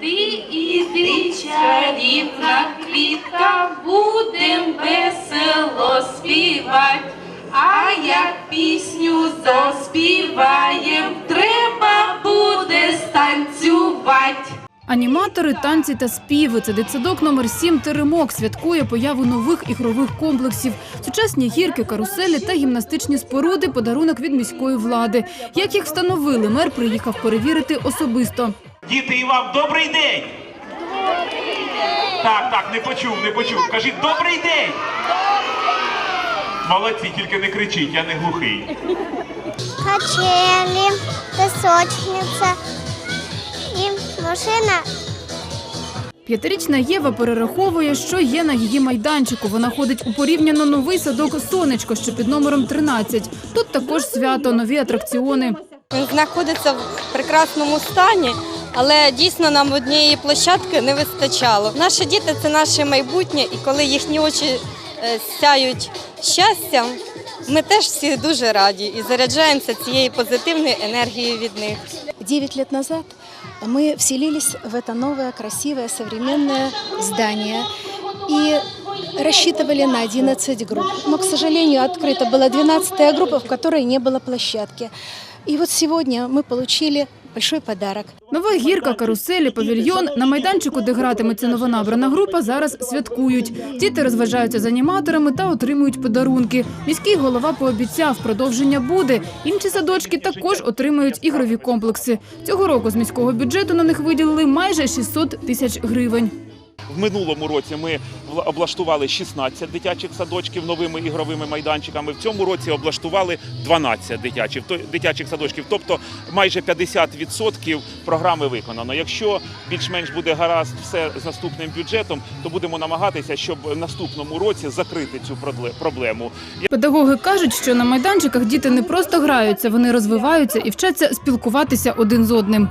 Ти іди, чарівна квітка, будем весело співать. А як пісню заспіваєм, треба буде станцювать. Аніматори, танці та співи. Це дитсадок номер 7 Теремок святкує появу нових ігрових комплексів, сучасні гірки, каруселі та гімнастичні споруди подарунок від міської влади. Як їх встановили, мер приїхав перевірити особисто. Діти, і вам добрий день! Так, так, не почув, не почув. Кажіть добрий день! Молодці, тільки не кричіть, я не глухий. качели, песочница и машина. П'ятирічна Єва перераховує, що є на її майданчику. Вона ходить у порівняно новий садок Сонечко, що під номером 13. Тут також свято, нові атракціони. Він знаходиться в прекрасному стані, але дійсно нам однієї площадки не вистачало. Наші діти це наше майбутнє, і коли їхні очі е, сяють щастям, ми теж всі дуже раді і заряджаємося цією позитивною енергією від них. Девять лет назад мы вселились в это новое, красивое, современное здание и рассчитывали на 11 групп. Но, к сожалению, открыта была 12 группа, в которой не было площадки. И вот сегодня мы получили большой подарок. Нова гірка, каруселі, павільйон. На майданчику, де гратиметься новонабрана група, зараз святкують. Діти розважаються з аніматорами та отримують подарунки. Міський голова пообіцяв, продовження буде. Інші садочки також отримають ігрові комплекси. Цього року з міського бюджету на них виділили майже 600 тисяч гривень. В минулому році ми облаштували 16 дитячих садочків новими ігровими майданчиками. В цьому році облаштували 12 дитячих, дитячих садочків, тобто майже 50% програми виконано. Якщо більш-менш буде гаразд все з наступним бюджетом, то будемо намагатися, щоб в наступному році закрити цю проблему. Педагоги кажуть, що на майданчиках діти не просто граються, вони розвиваються і вчаться спілкуватися один з одним.